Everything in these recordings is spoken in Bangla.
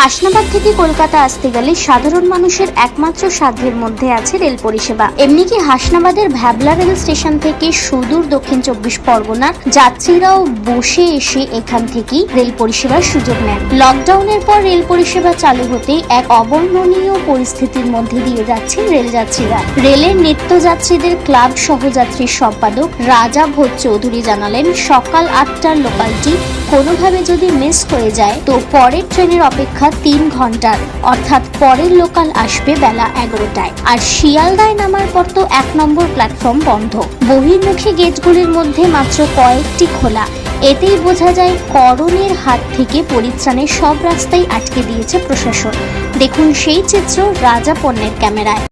হাসনাবাদ থেকে কলকাতা আসতে গেলে সাধারণ মানুষের একমাত্র সাধ্যের মধ্যে আছে রেল পরিষেবা। এমনি কি হাসনাবাদের ভ্যাবলা রেল স্টেশন থেকে সুদূর দক্ষিণ চব্বিশ পরগনার যাত্রীরাও বসে এসে এখান থেকেই রেল পরিষেবার সুযোগ নেন। লকডাউনের পর রেল পরিষেবা চালু হতেই এক অবর্ণনীয় পরিস্থিতির মধ্যে দিয়ে যাচ্ছেন রেল যাত্রীরা। রেলের নিত্যযাত্রীদের ক্লাব সহযাত্রীর সম্পাদক রাজা ভোজ চৌধুরী জানালেন, সকাল আটটার লোকালটি কোনোভাবে যদি মিস হয়ে যায়, তো পরের ট্রেনের অপেক্ষা তিন ঘণ্টার, অর্থাৎ পরের লোকাল আসবে বেলা এগারোটায়। আর শিয়ালদায় নামার পর তো এক নম্বর প্ল্যাটফর্ম বন্ধ। বহির্মুখী গেটগুলির মধ্যে মাত্র কয়েকটি খোলা। এতেই বোঝা যায় করণের হাত থেকে পরিত্রাণের সব রাস্তাই আটকে দিয়েছে প্রশাসন। দেখুন সেই চিত্র রাজা পণ্যের ক্যামেরায়।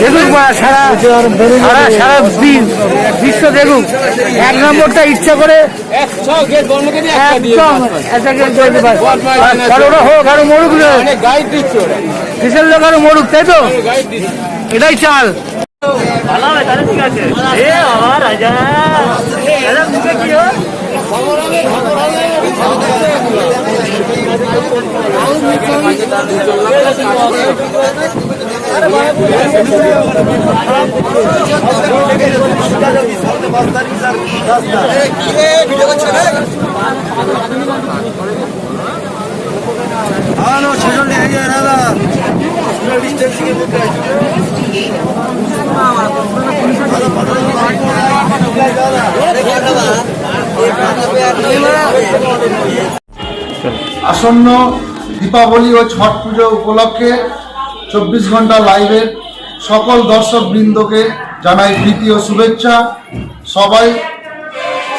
দেখুক বা সারা সারা সারা বি- বিশ্ব দেখুক এক নম্বরটা ইচ্ছা করে সব গেট বন্ধ করে দিয়ে একটা দিয়ে একদম পাস পাস। একটা গেট করে দিতে পারে। বদমাইশ আর না কারও ওরা হোক আরও মরুক রে। অনেক গাইড দিচ্ছে ওরা কিসের লোক আরও মরুক তাই তো গাইড দিচ্ছে এটাই চাল আসন্ন দীপাবলি ও ছট পুজো উপলক্ষে চব্বিশ ঘণ্টা লাইভের সকল দর্শক বৃন্দকে জানাই প্রীতি ও শুভেচ্ছা। সবাই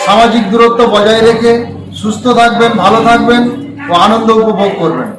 সামাজিক দূরত্ব বজায় রেখে সুস্থ থাকবেন, ভালো থাকবেন ও আনন্দ উপভোগ করবেন।